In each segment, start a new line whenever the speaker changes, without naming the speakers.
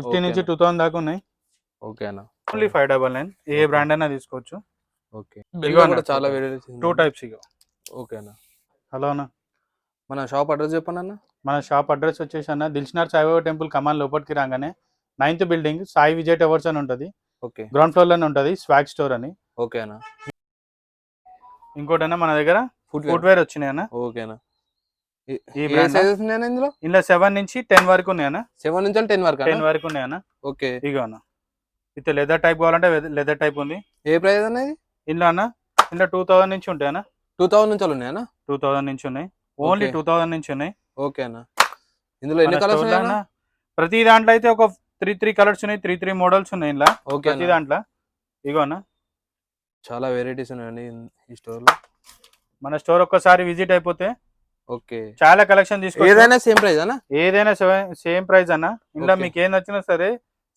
Fifteen నుంచి
ఓకేనా.
Two thousand దాకా ఉన్నాయి.
ఓకే అన్న.
ఓన్లీ ఫైవ్ డబల్ నైన్ ఏ. బ్రాండ్ అయినా తీసుకోవచ్చు.
ఓకే. చాలా
టూ టైప్స్ ఇక
ఓకే అన్న.
హలో అన్న.
మన షాప్ అడ్రస్ చెప్పండి అన్న?
మన షాప్ అడ్రస్ వచ్చేసి అన్న దిల్షనార్ సాయిబాబా టెంపుల్ కమాన్ లోపలికి రాగానే ninth building Sai Vijay towers అని ఉంటుంది.
ఓకే.
గ్రౌండ్ ఫ్లోర్లోనే ఉంటుంది స్వాగ్ స్టోర్ అని.
ఓకే అన్న.
ఇంకోటి అన్న మన దగ్గర
ఫుడ్
ఫుట్వేర్ వచ్చినాయి అన్న
ఓకే అన్న. ఈ-? సైజెస్ ఉన్నాయన్న ఇందులో?
ఇందులో సెవెన్ నుంచి టెన్ వరకు ఉన్నాయన్న.
సెవెన్ నుంచి టెన్ వరకు
టెన్ వరకు ఉన్నాయన్న.
ఓకే.
ఇగో అన్న. విత్ లెదర్ టైప్ కావాలంటే లెదర్ టైప్ ఉంది.
ఏ ప్రైస్ అనేది
ఇందులో అన్న ఇందులో టూ థౌసండ్ నుంచి ఉంటాయి అన్న
టూ థౌసండ్ నుంచి ఉన్నాయన్న?
టూ థౌసండ్ నుంచి ఉన్నాయి. ఓన్లీ. టూ థౌసండ్ నుంచి ఉన్నాయి.
ఓకే అన్న. ఇందులో ఎన్ని కలర్స్ ఉన్నాయన్న?
ప్రతి దాంట్లో అయితే ఒక త్రీ త్రీ కలర్స్ ఉన్నాయి త్రీ త్రీ మోడల్స్ ఉన్నాయి ఇందులో.
ఓకే
ప్రతి దాంట్లో. ఇగో అన్న.
చాలా వెరైటీస్ ఉన్నాయండి ఈ స్టోర్లో.
మన స్టోర్ ఒక్కసారి విజిట్ అయిపోతే
ఓకే.
చాలా కలెక్షన్ తీసుకోవచ్చు
ఏదైనా సేమ్ ప్రైస్ అన్న
ఏదైనా సేమ్ ప్రైస్ అన్న? ఇందులో. మీకు ఏం నచ్చినా సరే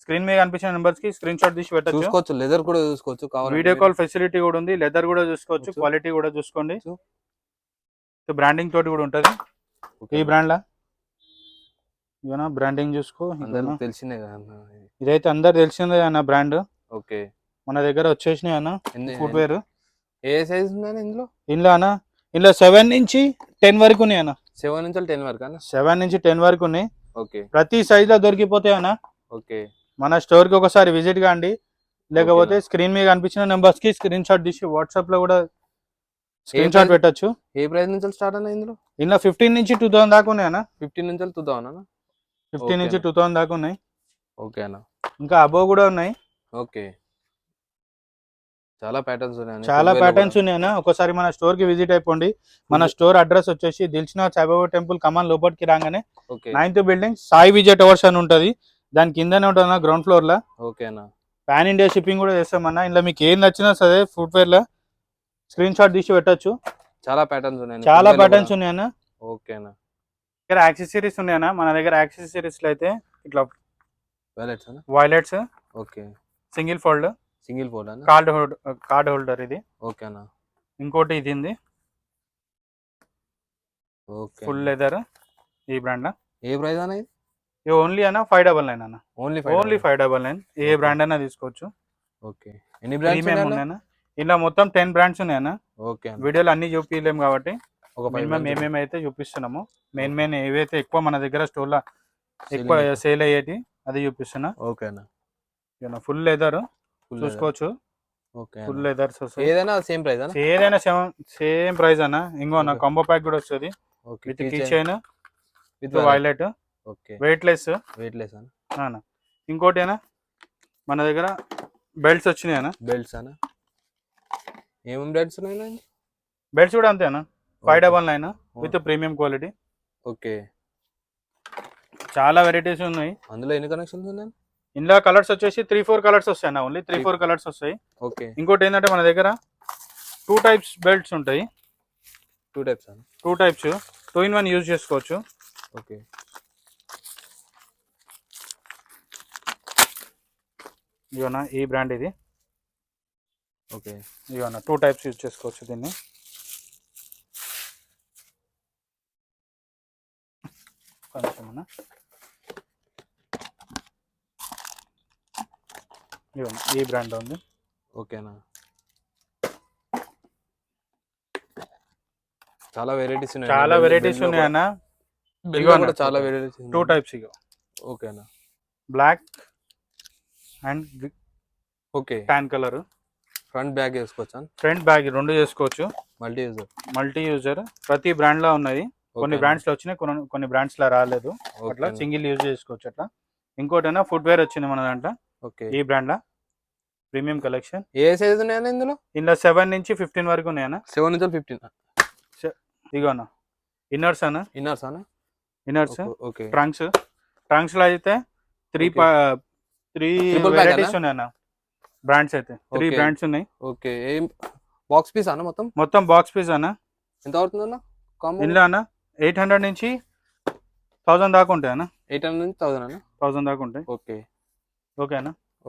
స్క్రీన్ మీద కనిపించిన నెంబర్స్కి స్క్రీన్ షాట్ తీసి పెట్టచ్చు.
చూసుకోవచ్చు. లెదర్ కూడా చూసుకోవచ్చు
వీడియో కాల్ ఫెసిలిటీ కూడా ఉంది. లెదర్ కూడా చూసుకోవచ్చు. క్వాలిటీ కూడా చూసుకోండి. బ్రాండింగ్ తోటి కూడా ఉంటది. ఈ బ్రాండ్ లా? ఇవనా బ్రాండింగ్ చూసుకో?
తెలిసిందే కదా.
ఇదైతే అందరు తెలిసిందే అన్న బ్రాండ్
ఓకే.
మన దగ్గర వచ్చేసినాయి అన్న. ఫుట్వేర్
ఏ సైజ్ ఉందని ఇందులో?
ఇందులో అన్న? ఇందులో సెవెన్ నుంచి టెన్ వరకు ఉన్నాయి అన్న
సెవెన్ నుంచి టెన్ వరకు అన్న?
సెవెన్ నుంచి టెన్ వరకు ఉన్నాయి.
ఓకే.
ప్రతి సైజ్లో దొరికిపోతాయి అన్న.
ఓకే.
మన స్టోర్కి ఒకసారి విజిట్ కాండి లేకపోతే స్క్రీన్ మీద కనిపించిన నెంబర్స్కి స్క్రీన్ షాట్ తీసి వాట్సాప్లో కూడా స్క్రీన్ షాట్? పెట్టొచ్చు.
ఏ ప్రైస్ నుంచి స్టార్ట్ అన్న ఇందులో?
ఇందులో ఫిఫ్టీన్ నుంచి టూ థౌసండ్ దాకా ఉన్నాయి అన్న.
ఫిఫ్టీన్ నుంచి టూ థౌసండ్ అన్న?
ఫిఫ్టీన్ నుంచి. టూ థౌసండ్ దాకా ఉన్నాయి.
ఓకే అన్న
ఇంకా అబోవ్ కూడా ఉన్నాయి.
ఓకే. చాలా ప్యాటర్న్స్ ఉన్నాయి
చాలా ప్యాటర్న్స్ ఉన్నాయి ఒకసారి మన స్టోర్కి విజిట్ అయిపోండి. మన స్టోర్ అడ్రస్ వచ్చేసి దిల్చినాథ్ సాయిబాబా టెంపుల్ కమాన్ లోపలికి రాగానే
okay.
Ninth building Sai Vijay towers అని ఉంటుంది. దాని కిందనే ఉంటుంది గ్రౌండ్ ఫ్లోర్లో.
ఓకే అన్న.
పాన్ ఇండియా షిప్పింగ్ కూడా చేస్తామన్న. ఇందులో మీకు ఏం నచ్చినా సరే ఫుట్వేర్లో స్క్రీన్ షాట్ తీసి పెట్టొచ్చు.
చాలా ప్యాటర్న్స్ ఉన్నాయి
చాలా ప్యాటర్న్స్ ఉన్నాయన్న.
ఓకే అన్న.
దగ్గర యాక్సెసరీస్ ఉన్నాయన్న. మన దగ్గర యాక్సెసరీస్లో అయితే ఇట్లా
wallets
wallets
okay.
Single fold
single fold అన్న?
కార్డ్ హోల్డ్ కార్డ్ హోల్డర్ ఇది.
ఓకే అన్న.
ఇంకోటి ఇది ఉంది.
ఓకే
ఫుల్ లెదర్ ఈ బ్రాండ్
ఏ ప్రైస్ అన్న ఇది?
ఇది ఓన్లీ అన్న ఫైవ్ డబల్ నైన్ అన్న.
Only
only five double nine. ఏ. బ్రాండ్ అయినా తీసుకోవచ్చు.
ఓకే. ఎన్ని బ్రాండ్స్
ఉన్నాయన్న? ఇలా మొత్తం టెన్ బ్రాండ్స్ ఉన్నాయన్న
ఓకే
వీడియోలు అన్ని చూపించలేము కాబట్టి
ఒక
మినిమం
brands
ఏమేమి అయితే చూపిస్తున్నాము మెయిన్ మెయిన్ ఏవైతే ఎక్కువ మన దగ్గర స్టోర్లో
Selling
ఎక్కువ. సేల్ అయ్యేటి అది చూపిస్తున్నా.
ఓకే అన్న.
Full leather? చూసుకోవచ్చు.
Okay
full. లెదర్స్ వస్తాయి
ఏదైనా సేమ్ ప్రైస్ అన్న?
ఏదైనా సేమ్ సేమ్ ప్రైస్ అన్న. ఇంకో అన్న. కాంబో ప్యాక్ కూడా వస్తుంది.
Okay
with key chain
with
wallet
okay.
Weightless
weightless అన్న.
ఇంకోటి అన్న మన దగ్గర బెల్ట్స్ వచ్చినాయి అన్న.
బెల్ట్స్ అన్న. ఏమేమి బెల్ట్స్ ఉన్నాయి
బెల్ట్స్ కూడా అంతే అన్న. Five double nine with premium quality
okay.
చాలా వెరైటీస్ ఉన్నాయి.
అందులో ఎన్ని కనెక్షన్స్ ఉన్నాయి?
ఇందులో కలర్స్ వచ్చేసి త్రీ ఫోర్ కలర్స్ వస్తాయి అన్న ఓన్లీ త్రీ ఫోర్ కలర్స్ వస్తాయి.
ఓకే
ఇంకోటి ఏంటంటే మన దగ్గర టూ టైప్స్ బెల్ట్స్ ఉంటాయి.
Two types
two types two in one use చేసుకోవచ్చు.
ఓకే
ఇవన్న ఈ బ్రాండ్ ఇది.
ఓకే
ఇవన్న టూ టైప్స్ యూజ్ చేసుకోవచ్చు దీన్ని. కొంచెం అన్న ఇవన్న ఈ బ్రాండ్ ఉంది.
ఓకేనా? చాలా వెరైటీస్ ఉన్నాయి
చాలా వెరైటీస్ ఉన్నాయి అన్న
ఇగో
ఇగో అన్న,
కూడా చాలా వెరైటీస్
టూ టైప్స్ ఇగో.
ఓకేనా?
Black and
okay.
Tan colour
front bag వేసుకోవచ్చా?
ఫ్రంట్ బ్యాగ్ రెండు చేసుకోవచ్చు.
మల్టీ యూజర్
మల్టీ యూజర్ ప్రతి బ్రాండ్లో ఉన్నది. కొన్ని బ్రాండ్స్లో వచ్చినాయి కొన్ని కొన్ని బ్రాండ్స్లో రాలేదు. అట్లా సింగిల్ యూజ్ చేసుకోవచ్చు అట్లా. ఇంకోటి ఫుట్వేర్ వచ్చింది మన దాంట్లో.
ఓకే.
ఈ బ్రాండ్? Premium collection?
ఏ సైజ్ ఉన్నాయన్న ఇందులో?
ఇందులో సెవెన్ నుంచి ఫిఫ్టీన్ వరకు ఉన్నాయన్న?
సెవెన్ నుంచి ఫిఫ్టీన్.
ఇగో అన్న ఇన్నర్స్ అన్న?
ఇన్నర్స్ అన్న?
ఇన్నర్స్?
Okay
trunks? ట్రంక్స్లో అయితే త్రీ. త్రీ వెరైటీస్
అన్నా?
ఉన్నాయి అన్న? బ్రాండ్స్ అయితే. త్రీ. బ్రాండ్స్ ఉన్నాయి.
ఓకే. ఏం బాక్స్ పీస్ అన్న మొత్తం?
మొత్తం బాక్స్ పీస్ అన్న.
ఎంత అవుతుంది అన్న?
ఇందులో అన్న ఎయిట్ హండ్రెడ్ నుంచి థౌసండ్ దాకా ఉంటాయి అన్న
ఎయిట్ హండ్రెడ్ నుంచి థౌసండ్ అన్న?
థౌసండ్ దాకా ఉంటాయి.
ఓకే.
ఓకేనా?